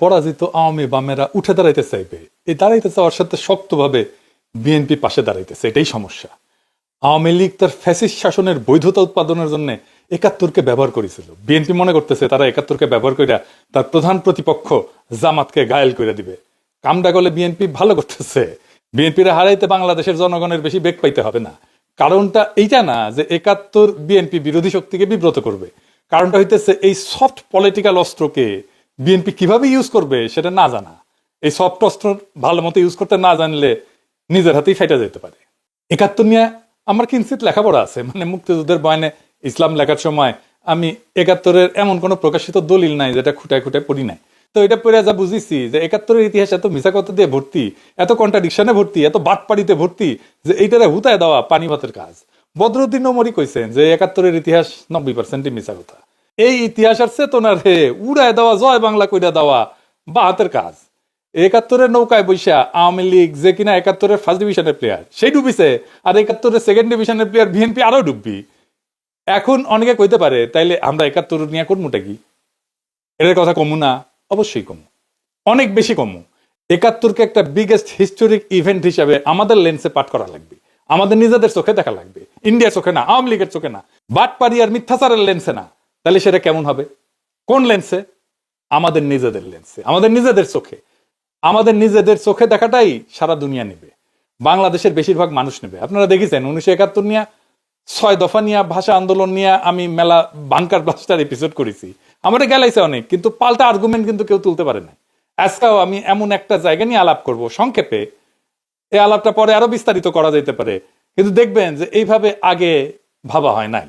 পরাজিত আওয়ামী বামেরা উঠে দাঁড়াইতে চাইবে। এই দাঁড়াইতে চাওয়ার সাথে শক্তভাবে বিএনপি পাশে দাঁড়াইতেছে, এটাই সমস্যা। আওয়ামী লীগ তার ফ্যাসিস্ট শাসনের বৈধতা উৎপাদনের জন্য একাত্তরকে ব্যবহার করেছিল। বিএনপি মনে করতেছে তারা একাত্তরকে ব্যবহার করে তার প্রধান প্রতিপক্ষ জামাতকে গায়েল করে দিবে। কামটা গলে বিএনপি ভালো করতেছে। বিএনপির হারাইতে বাংলাদেশের জনগণের বেশি বেগ পাইতে হবে না। কারণটা এইটা না যে একাত্তর বিএনপি বিরোধী শক্তিকে বিব্রত করবে। কারণটা হইতেছে এই সফট পলিটিক্যাল অস্ত্রকে বিএনপি কীভাবে ইউজ করবে সেটা না জানা। এই সফট অস্ত্র ভালো মতো ইউজ করতে না জানলে নিজের হাতেই ফেটে যেতে পারে। একাত্তর নিয়ে আমার কিঞ্চিত লেখাপড়া আছে? মানে মুক্তিযুদ্ধের বয়নে ইসলাম লেখার সময় আমি একাত্তরের এমন কোনো প্রকাশিত দলিল নাই যেটা খুঁটায় খুঁটায় পড়ি নাই। তো এটা পড়ে যা বুঝেছি যে একাত্তরের ইতিহাস এত মিশা কথা দিয়ে ভর্তি, এত কন্ট্রাডিকশনে ভর্তি, এত বাটপাড়িতে ভর্তি যে এইটারে হুতায় দেওয়া পানি ভাতের কাজ। বদরুদ্দিন ওমরি কইছেন যে একাত্তরের ইতিহাস নব্বই পার্সেন্টই মিশা কথা এই ইতিহাস আর চেতনার হে উড়ায় দেওয়া, জয় বাংলা কইরা দেওয়া, বা হাতের কাজ। একাত্তরের নৌকায় বৈশা আওয়ামী লীগ, যে কিনা একাত্তরের ফার্স্ট ডিভিশনের প্লেয়ার সেই ডুবিছে, আর একাত্তরের সেকেন্ড ডিভিশনের প্লেয়ার বিএনপি আরও ডুববি। এখন অনেকে কইতে পারে, তাইলে আমরা একাত্তর নিয়ে করবোটা কি? এটার কথা কমু না? অবশ্যই কমু। অনেক বেশি কমু। একাত্তরকে একটা বিগেস্ট হিস্টোরিক ইভেন্ট হিসাবে আমাদের লেন্সে পাঠ করা লাগবে। আমাদের নিজেদের চোখে দেখা লাগবে। ইন্ডিয়ার চোখে না, আওয়ামী লীগের চোখে না। বাটপাড়ি আর মিথ্যাচারের লেন্সে না। তাহলে সেটা কেমন হবে? কোন লেন্সে আমাদের নিজেদের লেন্সে আমাদের নিজেদের চোখে। আমাদের নিজেদের চোখে দেখাটাই সারা দুনিয়া নেবে। বাংলাদেশের বেশিরভাগ মানুষ নেবে। আপনারা দেখেছেন, উনিশশো একাত্তর নিয়ে, ছয় দফা নিয়ে, ভাষা আন্দোলন নিয়ে আমি মেলা বাংকার ব্লাস্টার এপিসোড করেছি। আমার গেলাইছে অনেক, কিন্তু পাল্টা আর্গুমেন্ট কিন্তু কেউ তুলতে পারে না আজকাও আমি এমন একটা জায়গা নিয়ে আলাপ করব, সংক্ষেপে। এই আলাপটা পরে আরও বিস্তারিত করা যেতে পারে। কিন্তু দেখবেন যে এইভাবে আগে ভাবা হয় নাই।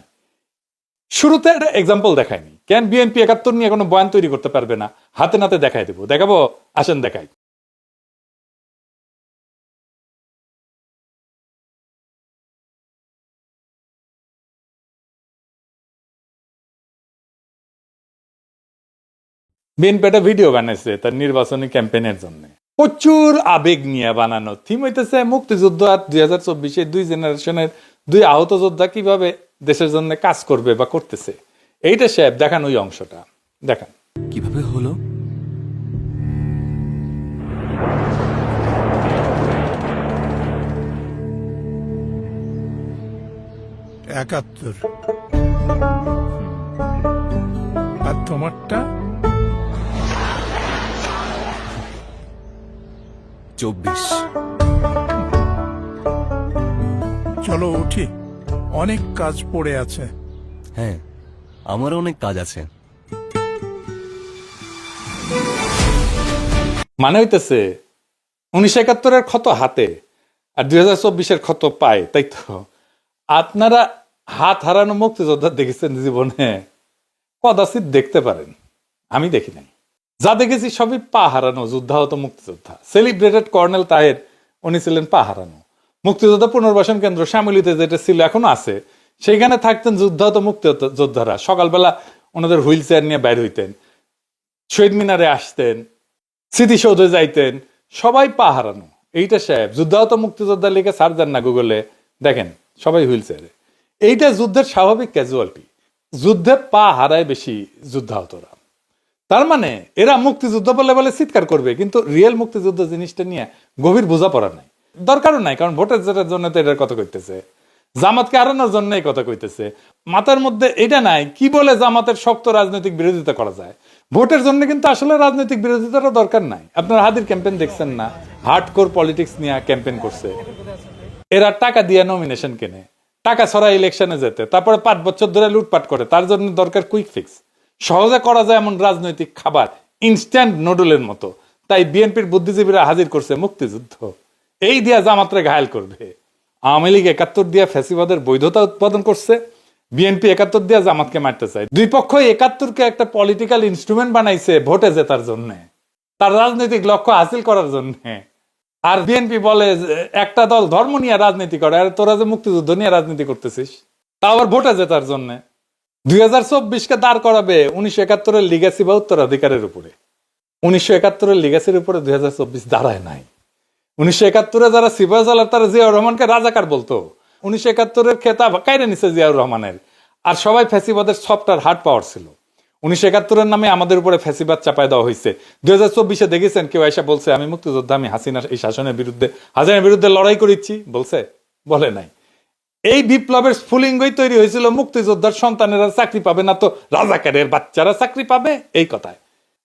শুরুতে একটা এক্সাম্পল দেখায়নি কেন বিএনপি একাত্তর নিয়ে কোনো বয়ান তৈরি করতে পারবে না? হাতে নাতে দেখাই দেবো। দেখাবো? আসেন দেখাই। বিএনপি একটা ভিডিও বানাইছে তার নির্বাচনী ক্যাম্পেইনের জন্য। প্রচুর আবেগ নিয়ে বানানো। থিম হইতেছে মুক্তিযুদ্ধ আর দুই হাজার চব্বিশে দুই জেনারেশনের দুই আহত যোদ্ধা কীভাবে দেশের জন্য কাজ করবে বা করতেছে? এইটা সাহেব দেখান ওই অংশটা। দেখান। কীভাবে হলো? একাত্তর। আর তোমারটা? চব্বিশ। চলো উঠি। অনেক কাজ পড়ে আছে। হ্যাঁ আমারও অনেক কাজ আছে। মানে হইতেছে উনিশশো একাত্তরের ক্ষত হাতে আর দুই হাজার চব্বিশের ক্ষত পায় তাই তো? আপনারা হাত হারানো মুক্তিযোদ্ধা দেখেছেন জীবনে? কদাচিৎ দেখতে পারেন। আমি দেখি নাই। যা দেখেছি সবই পা হারানো যোদ্ধাহত মুক্তিযোদ্ধা। সেলিব্রেটেড কর্নেল তাহের উনি ছিলেন পা হারানো। মুক্তিযোদ্ধা পুনর্বাসন কেন্দ্র শ্যামলিতে যেটা ছিল, এখন আছে। সেইখানে থাকতেন যুদ্ধাহত মুক্তিযোদ্ধারা। সকালবেলা ওনাদের হুইল চেয়ার নিয়ে বাইর হইতেন। শহীদ মিনারে আসতেন, স্মৃতিসৌধে যাইতেন। সবাই পা হারানো এইটা সাহেব যুদ্ধাহত মুক্তিযোদ্ধা লিখে সার দেন না গুগলে। দেখেন, সবাই হুইল চেয়ারে। এইটা যুদ্ধের স্বাভাবিক ক্যাজুয়ালিটি যুদ্ধে পা হারায় বেশি যুদ্ধাহতরা তার মানে এরা মুক্তিযুদ্ধ বলে বলে চিৎকার করবে, কিন্তু রিয়েল মুক্তিযুদ্ধ জিনিসটা নিয়ে গভীর বোঝাপড়া নাই। দরকারও নাই, কারণ ভোটের জেতার জন্য তো এটার কথা কইতেছে। জামাতকে হারানোর জন্য এই কথা কইতেছে। মাথার মধ্যে এটা নাই, কি বলে জামাতের শক্ত রাজনৈতিক বিরোধিতা করা যায়? ভোটের জন্য কিন্তু আসলে রাজনৈতিক বিরোধিতারও দরকার নাই। আপনারা হাদির ক্যাম্পেইন দেখছেন না হার্ড কোর পলিটিক্স নিয়ে ক্যাম্পেইন করছে। এরা টাকা দিয়ে নমিনেশন কেনে। টাকা ছড়া ইলেকশনে যেতে, তারপরে পাঁচ বছর ধরে লুটপাট করে, তার জন্য দরকার কুইক ফিক্স সহজে করা যায় এমন রাজনৈতিক খাবার ইনস্ট্যান্ট নুডলের মতো। তাই বিএনপির বুদ্ধিজীবীরা হাজির করছে মুক্তিযুদ্ধ। এই দিয়া জামাত্রে ঘায়াল করবে। আওয়ামী লীগ একাত্তর দিয়া ফ্যাসিবাদের বৈধতা উৎপাদন করছে, বিএনপি একাত্তর দিয়া জামাতকে মারতে চায়। দুই পক্ষই একাত্তরকে একটা পলিটিক্যাল ইনস্ট্রুমেন্ট বানাইছে ভোটে জেতার জন্য। তার রাজনৈতিক লক্ষ্য হাসিল করার জন্য। আর বিএনপি বলে একটা দল ধর্ম নিয়ে রাজনীতি করে, আর তোরা যে মুক্তিযুদ্ধ নিয়ে রাজনীতি করতেছিস তা আবার ভোটে জেতার জন্য। দুই হাজার চব্বিশকে দাঁড় করাবে উনিশশো একাত্তরের লিগাসি বা উত্তরাধিকারের উপরে। উনিশশো একাত্তরের লিগাসির উপরে দুই হাজার চব্বিশ দাঁড়ায় নাই। উনিশশো একাত্তরে যারা সিপাহ সালার তারা জিয়াউর রহমানকে রাজাকার বলতো। উনিশশো একাত্তরের খেতাব কাইরে নিছে জিয়াউর রহমানের। আর সবাই ফ্যাসিবাদের সফট হার্ড পাওয়ার ছিল। উনিশশো একাত্তরের নামে আমাদের উপরে ফ্যাসিবাদ চাপায় দেওয়া হয়েছে দুই হাজার চব্বিশে দেখেছেন, কেউ এসে বলছে, আমি মুক্তিযোদ্ধা, আমি হাসিনা এই শাসনের বিরুদ্ধে, হাসিনার বিরুদ্ধে লড়াই করেছি বলছে, বলে নাই। এই বিপ্লবের স্ফুলিঙ্গই তৈরি হয়েছিল মুক্তিযোদ্ধার সন্তানেরা চাকরি পাবে না তো রাজাকারের বাচ্চারা চাকরি পাবে? এই কথায়।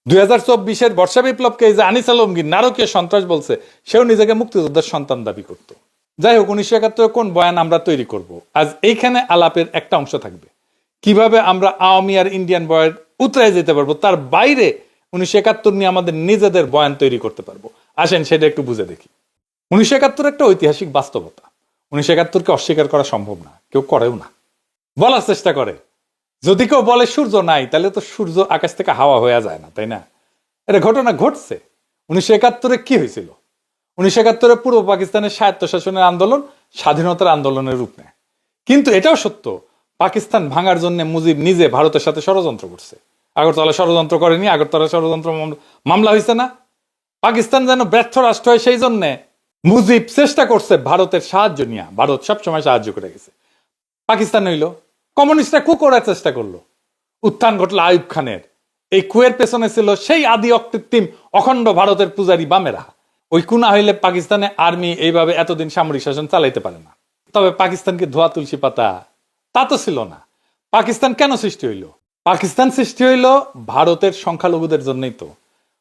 দুই হাজার চব্বিশের বর্ষা বিপ্লবকে এই যে আনিস আলমগীর নারকীয় সন্ত্রাস বলছে, সেও নিজেকে মুক্তিযোদ্ধার সন্তান দাবি করত। যাই হোক, উনিশশো একাত্তর কোন বয়ান আমরা তৈরি করব? আজ এইখানে আলাপের একটা অংশ থাকবে। কীভাবে আমরা আওয়ামী আর ইন্ডিয়ান বয়ান উতরায় যেতে পারব, তার বাইরে উনিশশো একাত্তর নিয়ে আমাদের নিজেদের বয়ান তৈরি করতে পারব। আসেন, সেটা একটু বুঝে দেখি। উনিশশো একাত্তর একটা ঐতিহাসিক বাস্তবতা। উনিশশো একাত্তরকে অস্বীকার করা সম্ভব না, কেউ করেও না। বলার চেষ্টা করে। যদি কেউ বলে সূর্য নাই, তাহলে তো সূর্য আকাশ থেকে হাওয়া হয়ে যায় না, তাই না? এটা ঘটনা ঘটছে। উনিশশো একাত্তরে কি হয়েছিল? উনিশশো একাত্তরে পূর্ব পাকিস্তানের স্বায়ত্তশাসনের আন্দোলন স্বাধীনতার আন্দোলনের রূপ নেয়। কিন্তু এটাও সত্য, পাকিস্তান ভাঙার জন্য মুজিব নিজে ভারতের সাথে ষড়যন্ত্র করছে। আগরতলা ষড়যন্ত্র করেনি, আগরতলা ষড়যন্ত্র মামলা- হয়েছে না? পাকিস্তান যেন ব্যর্থ রাষ্ট্র হয় সেই জন্যে মুজিব চেষ্টা করছে ভারতের সাহায্য নিয়ে। ভারত সবসময় সাহায্য করে গেছে। পাকিস্তান হইল কমিউনিস্টরা কু করার চেষ্টা করল। উত্থান ঘটলো আয়ুব খানের। এই কুয়ের পেছনে ছিল সেই আদি অকৃত্রিম অখণ্ড ভারতের পূজারী বামেরা। ওই কুনা হইলে পাকিস্তানে আর্মি এইভাবে এতদিন সামরিক শাসন চালাইতে পারে না। তবে পাকিস্তানকে ধোয়া তুলসী পাতা, তা তো ছিল না। পাকিস্তান কেন সৃষ্টি হইল? পাকিস্তান সৃষ্টি হইল ভারতের সংখ্যালঘুদের জন্যই তো।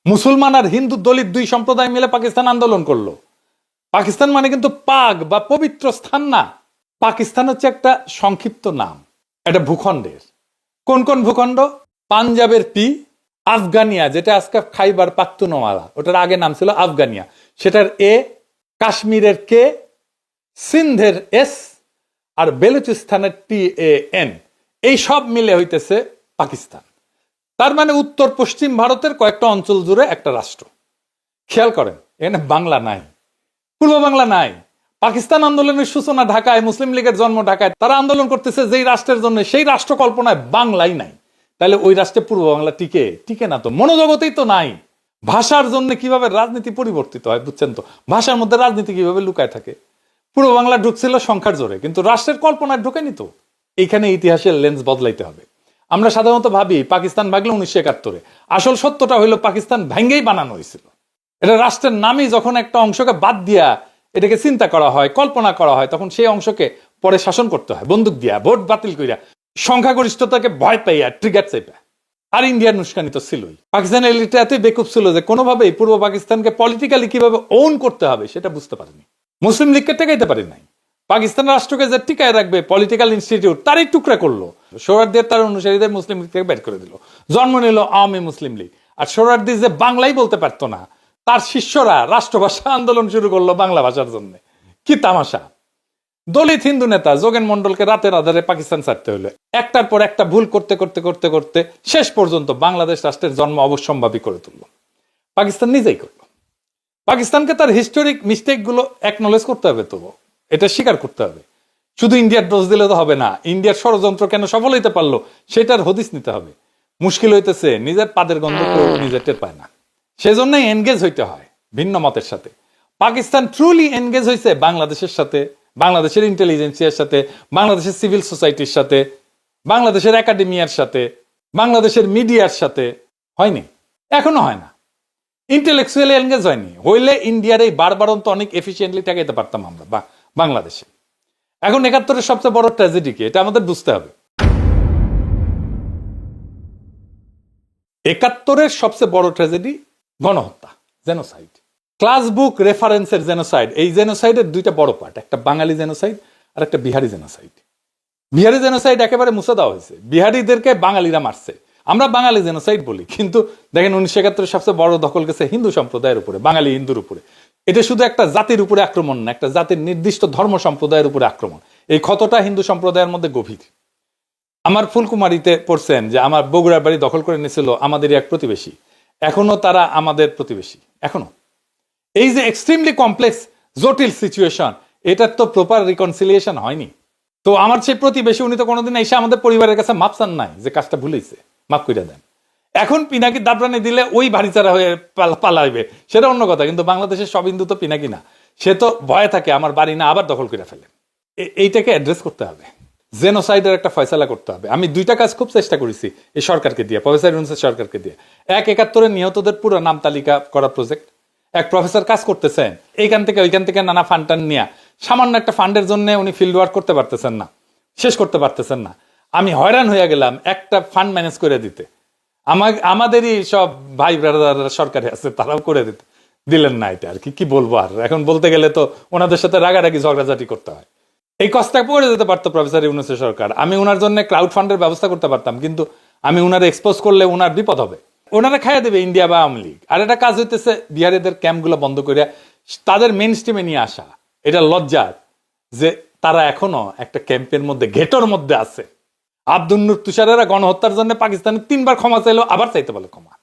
মুসলমান আর হিন্দু দলিত দুই সম্প্রদায় মিলে পাকিস্তান আন্দোলন করল। পাকিস্তান মানে কিন্তু পাক বা পবিত্র স্থান না। পাকিস্তান হচ্ছে একটা সংক্ষিপ্ত নাম। একটা ভূখণ্ডের। কোন কোন ভূখণ্ড? পাঞ্জাবের পি, আফগানিয়া, যেটা আজকে খাইবার পাখতুনওয়ালা ওটার আগে নাম ছিল আফগানিয়া। সেটার এ, কাশ্মীরের কে, সিন্ধের S, R বেলুচিস্তানের T A N. এই সব মিলে হইতেছে পাকিস্তান। তার মানে উত্তর পশ্চিম ভারতের কয়েকটা অঞ্চল জুড়ে একটা রাষ্ট্র। খেয়াল করেন, এখানে বাংলা নাই। পূর্ব বাংলা নাই। পাকিস্তান আন্দোলনের সূচনা ঢাকায়, মুসলিম লীগের জন্ম ঢাকায়, তারা আন্দোলন করতেছে যেই রাষ্ট্রের জন্য, সেই রাষ্ট্র কল্পনায় বাংলাই নাই। তাহলে ওই রাষ্ট্রে পূর্ব বাংলা টিকে? টিকে না তো। মনোজগতেই তো নাই। ভাষার জন্য কীভাবে রাজনীতি পরিবর্তিত হয়, বুঝছেন তো? ভাষার মধ্যে রাজনীতি কীভাবে লুকায় থাকে? পূর্ব বাংলা ঢুকছিল, সংখ্যার জোরে, কিন্তু রাষ্ট্রের কল্পনায় ঢুকেনি তো। এইখানে ইতিহাসের লেন্স বদলাইতে হবে। আমরা সাধারণত ভাবি, পাকিস্তান ভাগলে উনিশশো একাত্তরে। আসল সত্যটা হইল, পাকিস্তান ভেঙ্গেই বানানো হয়েছিল। এটা রাষ্ট্রের নামই যখন একটা অংশকে বাদ দিয়া এটাকে চিন্তা করা হয়, কল্পনা করা হয়, তখন সেই অংশকে পরে শাসন করতে হয়। বন্দুক দিয়া, ভোট বাতিল করিয়া সংখ্যাগরিষ্ঠতাকে ভয় পাইয়া ট্রিগার চাইপা। আর ইন্ডিয়ার নুস্কানি তো ছিলই। পাকিস্তানের এলিটা এতই বেকুব ছিল যে কোনোভাবেই পূর্ব পাকিস্তানকে পলিটিক্যালি কীভাবে ওন করতে হবে সেটা বুঝতে পারেনি। মুসলিম লীগকে টেকাইতে পারে নাই। পাকিস্তান রাষ্ট্রকে যে টিকায় রাখবে পলিটিক্যাল ইনস্টিটিউট তারই টুকরা করল। সোহরার্দির তার অনুসারীদের মুসলিম লীগ থেকে বের করে দিল। জন্ম নিল আওয়ামী মুসলিম লীগ। আর সোহরার্দি যে বাংলাই বলতে পারতো না তার শিষ্যরা রাষ্ট্রভাষা আন্দোলন শুরু করল বাংলা ভাষার জন্য। কি তামাশা? দলিত হিন্দু নেতা যোগেন মন্ডলকে রাতের আধারে পাকিস্তান ছাড়তে হলো একটার পর একটা ভুল করতে করতে করতে করতে শেষ পর্যন্ত বাংলাদেশ রাষ্ট্রের জন্ম অবশ্যম্ভাবী করে তুললো। পাকিস্তান নিজেই করল। পাকিস্তানকে তার হিস্টোরিক মিস্টেকগুলো একনলেজ করতে হবে তো। এটা স্বীকার করতে হবে। শুধু ইন্ডিয়ার দোষ দিলে তো হবে না, ইন্ডিয়ার ষড়যন্ত্র কেন সফল হইতে পারল সেটার হদিস নিতে হবে। মুশকিল হইতেছে, নিজের পাদের গন্ধ নিজের টের পায় না। সেজন্যই এনগেজ হইতে হয় ভিন্ন মতের সাথে। পাকিস্তান ট্রুলি এনগেজ হয়েছে বাংলাদেশের সাথে, বাংলাদেশের ইন্টেলিজেন্সিয়ার সাথে, বাংলাদেশের সিভিল সোসাইটির সাথে, বাংলাদেশের একাডেমিয়ার সাথে, বাংলাদেশের মিডিয়ার সাথে। হয়নি? এখনও হয় না। ইন্টেলেকচুয়ালি এনগেজ হয়নি। হইলে ইন্ডিয়ার এই বারবারন্ত অনেক এফিসিয়েন্টলি ঠেকাইতে পারতাম আমরা বাংলাদেশে। এখন একাত্তরের সবচেয়ে বড় ট্র্যাজেডি কি? এটা আমাদের বুঝতে হবে। একাত্তরের সবচেয়ে বড় ট্র্যাজেডি গণহত্যা জেনোসাইড ক্লাস বুক রেফারেন্সের জেনোসাইড এই জেনোসাইডের দুইটা বড় পার্ট একটা বাঙালি জেনোসাইড আর একটা বিহারি জেনোসাইড বিহারি জেনোসাইড একেবারে মুছে দেওয়া হয়েছে। বিহারিদেরকে বাঙালিরা মারছে। আমরা বাঙালি জেনোসাইড বলি, কিন্তু দেখেন উনিশশো একাত্তরের সবচেয়ে বড় দখল গেছে হিন্দু সম্প্রদায়ের উপরে, বাঙালি হিন্দুর উপরে। এটা শুধু একটা জাতির উপরে আক্রমণ না, একটা জাতির নির্দিষ্ট ধর্ম সম্প্রদায়ের উপরে আক্রমণ। এই ক্ষতটা হিন্দু সম্প্রদায়ের মধ্যে গভীর। আমার ফুলকুমারিতে পড়ছেন যে, আমার বগুড়ার বাড়ি দখল করে নিয়েছিল আমাদের এক প্রতিবেশী। এখনও তারা আমাদের প্রতিবেশী, এখনও। এই যে এক্সট্রিমলি কমপ্লেক্স জটিল সিচুয়েশন এটার তো প্রপার রিকনসিলিয়েশন হয়নি। তো আমার সেই প্রতিবেশী, উনি তো কোনোদিন এসে আমাদের পরিবারের কাছে মাপ চান নাই যে কাজটা ভুলেছে, মাপ করে দেন। এখন পিনাকি দাবরানি দিলে ওই ভারিচারা হয়ে পালাইবে, সেটা অন্য কথা, কিন্তু বাংলাদেশের সব হিন্দু তো পিনাকি না। সে তো ভয়ে থাকে, আমার বাড়ি না আবার দখল করে ফেলে। এইটাকে অ্যাড্রেস করতে হবে। জেনোসাইডের একটা ফয়সালা করতে হবে। আমি দুইটা কাজ খুব চেষ্টা করেছি এই সরকারকে দিয়ে, প্রফেসর ইউনুসের সরকারকে দিয়ে। এক একাত্তরে নিহতদের পুরো নাম তালিকা করা প্রজেক্ট এক প্রফেসর কাজ করতেছেন, এইখান থেকে ওইখান থেকে নানা ফান্ড টান নিয়ে। সামান্য একটা ফান্ডের জন্য উনি ফিল্ড ওয়ার্ক করতে পারতেছেন না, শেষ করতে পারতেছেন না। আমি হয়রান হয়ে গেলাম একটা ফান্ড ম্যানেজ করে দিতে। আমার আমাদেরই সব ভাই ব্রাদার সরকারে আছে, তারাও করে দিতে। দিলেন না এটা আর কি কি বলব আর? এখন বলতে গেলে তো ওনাদের সাথে রাগারাগি, ঝগড়াঝাটি করতে হয়। এই কষ্টটা পড়ে যেতে পারতো প্রফেসর ইউনুসের সরকার। আমি ওনার জন্য ক্রাউড ফান্ডের ব্যবস্থা করতে পারতাম, কিন্তু আমি ওনার এক্সপোজ করলে ওনার বিপদ হবে। ওনারা খাইয়া দেবে ইন্ডিয়া বা আওয়ামী লীগ। আর একটা কাজ হইতেছে বিহারিদের ক্যাম্পগুলো বন্ধ করে তাদের মেন স্ট্রিমে নিয়ে আসা। এটা লজ্জার যে তারা এখনও একটা ক্যাম্পের মধ্যে গেটর মধ্যে আছে। আব্দুন্নুর তুষারেরা গণহত্যার জন্য পাকিস্তানে তিনবার ক্ষমা চাইলো আবার চাইতে বলে ক্ষমা।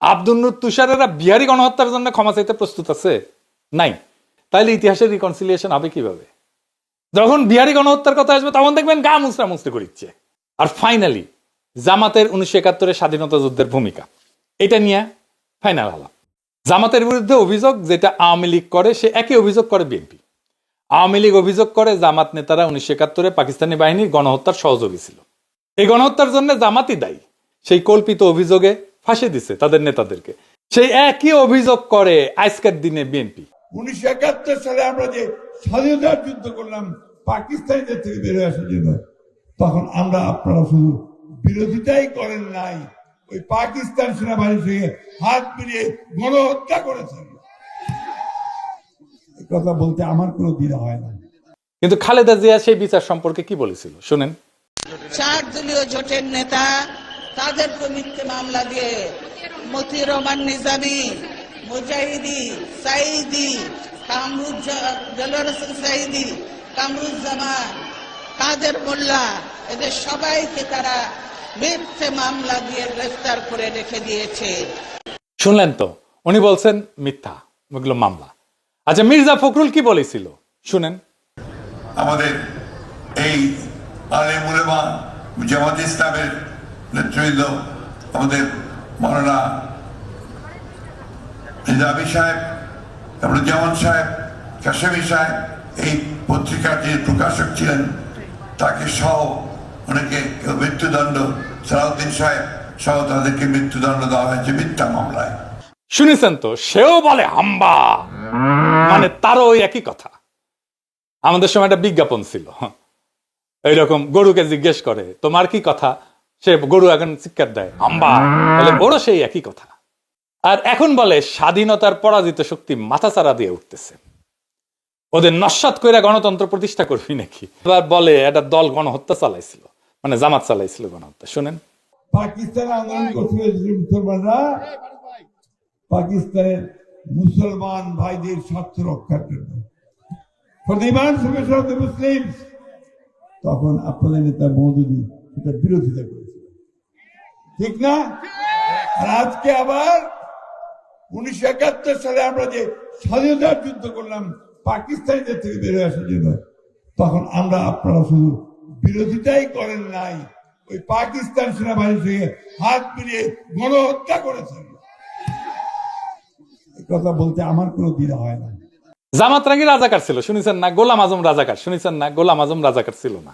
আব্দুন্নুর তুষারেরা বিহারি গণহত্যার জন্য ক্ষমা চাইতে প্রস্তুত আছে? নাই। তাইলে ইতিহাসের রিকনসিলিয়েশন হবে কীভাবে? যখন বিহারি গণহত্যার কথা আসবে, তখন দেখবেন গা মুসরা মুসরি করিচ্ছে। আর ফাইনালি জামাতের উনিশশো একাত্তরের স্বাধীনতা যুদ্ধের ভূমিকা। এটা নিয়ে ফাইনাল আলাপ। জামাতের বিরুদ্ধে অভিযোগ যেটা আওয়ামী লীগ করে, সে একই অভিযোগ করে বিএনপি। আওয়ামী লীগ অভিযোগ করে জামাত নেতারা উনিশশো একাত্তরে পাকিস্তানি বাহিনীর গণহত্যার সহযোগী ছিল। এই গণহত্যার জন্য জামাতই দায়ী। সেই কল্পিত অভিযোগে ফাঁসি দিছে তাদের নেতাদেরকে। সেই একই অভিযোগ করে আজকের দিনে বিএনপি। উনিশশো একাত্তর সালে আমরা যে স্বাধীনতার যুদ্ধ করলাম পাকিস্তানিদের থেকে বেরোয় আসার জন্য তখন আমরা আপনারা শুধু বিরোধিতাই করেন নাই ওই পাকিস্তান সেনাবাহিনীর সঙ্গে হাত মিলিয়ে গণহত্যা করেছেন। কথা বলতে আমার কোনো দ্বিধা হয় না। কিন্তু খালেদা জিয়া সেই বিচার সম্পর্কে কি বলেছিল? শুনেন। চার দলীয় জোটের নেতা তাদেরকে মিথ্যে মামলা দিয়ে মতি রহমান নিজামী মুজাহিদি সাইদি কামরুজ্জামান সাইদি কামরুজ্জামান কাদের মোল্লা এদের সবাইকে তারা মিথ্যে মামলা দিয়ে গ্রেফতার করে রেখে দিয়েছে। শুনলেন তো উনি বলছেন মিথ্যা ওগুলো মামলা। আচ্ছা মির্জা ফখরুল কি বলেছিল? শুনেন। আমাদের এই আলে মুলেমা জামাত ইসলামের নেতৃবৃন্দ আমাদের মৌলানা নিজামী সাহেব জামান সাহেব, কাশেমি সাহেব এই পত্রিকার যে প্রকাশক ছিলেন। তাকে সহ অনেকে মৃত্যুদণ্ড, সালাউদ্দিন সাহেব সহ তাদেরকে মৃত্যুদণ্ড দেওয়া হয়েছে মিথ্যা মামলায়। শুনেছেন তো? সেও বলে হাম্বা। মানে তারও ওই একই কথা। আমাদের সময় একটা বিজ্ঞাপন ছিল। এইরকম গরুকে জিজ্ঞেস করে, তোমার কি কথা? সে গরু এখন চিৎকার দেয়। হাম্বা। তাহলে বড় সেই একই কথা। আর এখন বলে স্বাধীনতার পরাজিত শক্তি মাথাচাড়া দিয়ে উঠতেছে। ওদের নস্বাত করে গণতন্ত্র প্রতিষ্ঠা করবি নাকি? এবার বলে একটা দল গণহত্যা চালাইছিল মানে জামাত চালাইছিল গণহত্যা শুনেন। পাকিস্তান আন্দোলন করছিল মুসলমানরা পাকিস্তানের মুসলমান ভাইদের স্বার্থ রক্ষার জন্য। Muslims, তখন আপনাদের নেতা মৌদুদি এটা বিরোধিতা করেছিল। ঠিক না? আজকে আবার উনিশশো একাত্তর সালে আমরা যে স্বাধীনতার যুদ্ধ করলাম, পাকিস্তানিদের থেকে বেরোয় আসার জন্য, তখন আমরা আপনারা শুধু বিরোধিতাই করেন নাই, ওই পাকিস্তান সেনাবাহিনীর সঙ্গে হাত মিলিয়ে গণহত্যা করেছেন। কথা বলতে আমার কোনো দ্বিধা হয় না। জামাত রাঙ্গি রাজাকার ছিল, শুনেছেন না? গোলাম আজম রাজাকার, শুনেছেন না? গোলাম আজম রাজাকার ছিল না।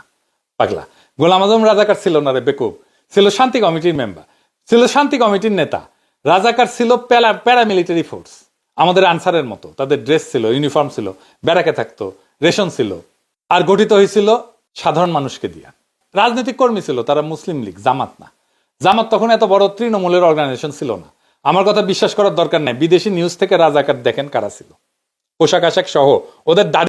পাগলা। গোলাম আজম রাজাকার ছিল না রে বেকুব। ছিল শান্তি কমিটির মেম্বার, ছিল শান্তি কমিটির নেতা। রাজাকার ছিল প্যারা প্যারামিলিটারি ফোর্স। আমাদের আনসারের মতো। তাদের ড্রেস ছিল, ইউনিফর্ম ছিল, ব্যারাকে থাকতো, রেশন ছিল। আর গঠিত হয়েছিল সাধারণ মানুষকে দিয়া। রাজনৈতিক কর্মী ছিল, তারা মুসলিম লীগ, জামাত না। জামাত তখন এত বড় তৃণমূলের অর্গানাইজেশন ছিল না। আমার কথা বিশ্বাস করার দরকার নাই। বিদেশি নিউজ থেকে রাজাকার দেখেন কারা ছিল। পোশাক আশাক সহ ওদের